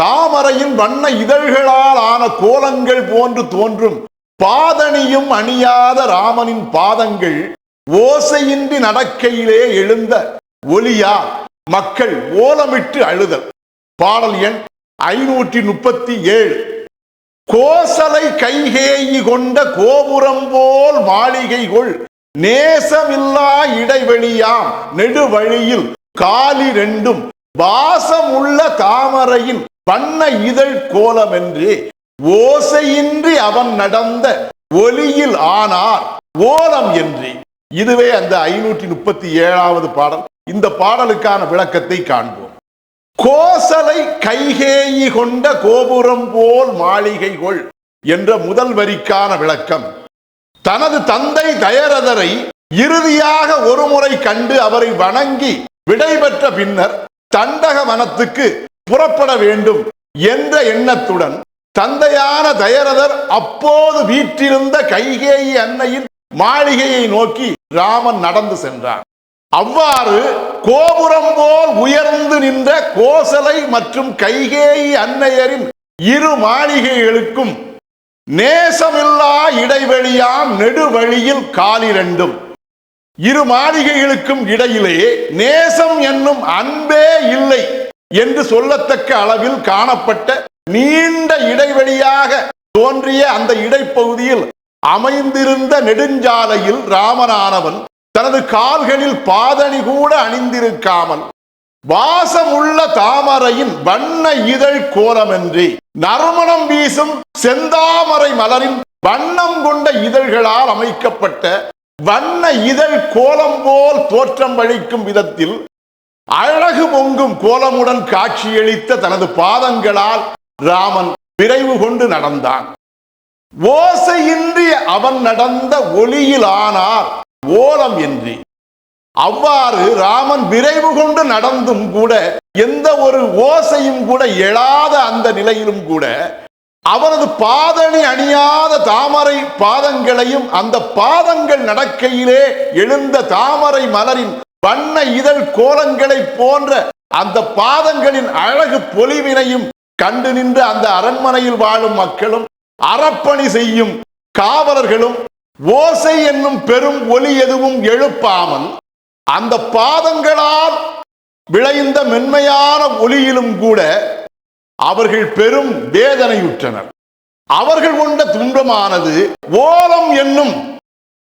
தாமரையின் வண்ண இதழ்களால் ஆன கோலங்கள் போன்று தோன்றும். பாதணியும் அணியாத ராமனின் பாதங்கள் ஓசையின்றி நடக்கையிலே எழுந்த ஒளியா? மக்கள் ஓலமிட்டு அழுதல். பாடல் எண் ஐநூற்றி முப்பத்தி ஏழு கோசலை கைகேயி கொண்ட கோபுரம் போல் மாளிகை கொள். நேசமில்லா இடைவெளியாம் நெடுவழியில் காலி ரெண்டும். வாசமுள்ள தாமரையின் பண்ண இதழ் கோலம் என்று ஓசையின்றி அவன் நடந்த ஒலியில் ஆனார் ஓலம் என்று. இதுவே அந்த ஐநூற்றி முப்பத்தி ஏழாவது பாடல். இந்த பாடலுக்கான விளக்கத்தை காண்போம். கோசலை கைகேயி கொண்ட கோபுரம் போல் மாளிகைகள் என்ற முதல் வரிக்கான விளக்கம். தனது தந்தை தயரதரை இறுதியாக ஒருமுறை கண்டு அவரை வணங்கி விடைபெற்ற பின்னர் தண்டக வனத்துக்கு புறப்பட வேண்டும் என்ற எண்ணத்துடன் தந்தையான தயரதர் அப்போது வீற்றிருந்த கைகேயி அன்னையின் மாளிகையை நோக்கி ராமன் நடந்து சென்றார் அவ்வாறு கோபுரம் போல் உயர்ந்து நின்ற கோசலை மற்றும் கைகேயி அன்னையரின் இரு மாளிகைகளுக்கும் நேசமில்லா இடைவெளியாம் நெடுவழியில் காலிரண்டும். இரு மாளிகைகளுக்கும் இடையிலே நேசம் என்னும் அன்பே இல்லை. என்று சொல்லத்தக்க அளவில் காணப்பட்ட நீண்ட இடைவெளியாக தோன்றிய அந்த இடைப்பகுதியில் அமைந்திருந்த நெடுஞ்சாலையில் ராமனானவன் தனது கால்களில் பாதணி கூட அணிந்திருக்காமல் வாசமுள்ள தாமரையின் வண்ண இதழ் கோலமென்றி நறுமணம் வீசும் செந்தாமரை மலரின் வண்ணம் கொண்ட இதழ்களால் அமைக்கப்பட்ட வண்ண இதழ் கோலம் போல் தோற்றம் அளிக்கும் விதத்தில் அழகு பொங்கும் கோலமுடன் காட்சியளித்த தனது பாதங்களால் ராமன் விரைவு கொண்டு நடந்தான். ஓசையின்றி அவன் நடந்த ஒளியில் ஆனார் ஓலம் என்று அவ்வாறு ராமன் விரைவு கொண்டு நடந்தும் கூட எந்த ஒரு ஓசையும் கூட எழாத அந்த நிலையிலும் கூட அவனது பாதணி அணியாத தாமரை பாதங்களையும் அந்த பாதங்கள் நடக்கையிலே எழுந்த தாமரை மலரின் பண்ண இதழ் கோலங்களை போன்ற அந்த பாதங்களின் அழகு பொலிவினையும் கண்டு நின்று அந்த அரண்மனையில் வாழும் மக்களும் அறப்பணி செய்யும் காவலர்களும் ஓசை என்னும் பெரும் ஒலி எதுவும் எழுப்பாமல் அந்த பாதங்களால் விளைந்த மென்மையான ஒலியிலும் கூட அவர்கள் பெரும் வேதனையுற்றனர். அவர்கள் கொண்ட துன்பமானது ஓலம் என்னும்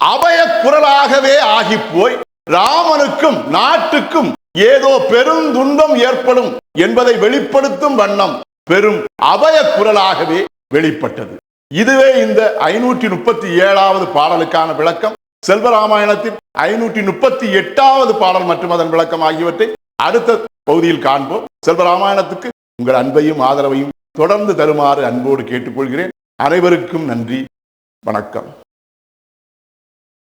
அபய குரலாகவே ஆகிப்போய் ராமனுக்கும் நாட்டுக்கும் ஏதோ பெரும் துன்பம் ஏற்படும் என்பதை வெளிப்படுத்தும் வண்ணம் பெரும் அபய குரலாகவே வெளிப்பட்டது. இதுவே இந்த ஐநூற்றி முப்பத்தி ஏழாவது பாடலுக்கான விளக்கம். செல்வராமாயணத்தின் ஐநூற்றி முப்பத்தி எட்டாவது பாடல் மற்றும் அதன் விளக்கம் ஆகியவற்றை அடுத்த பகுதியில் காண்போம். செல்வராமாயணத்துக்கு உங்கள் அன்பையும் ஆதரவையும் தொடர்ந்து தருமாறு அன்போடு கேட்டுக்கொள்கிறேன். அனைவருக்கும் நன்றி. வணக்கம்.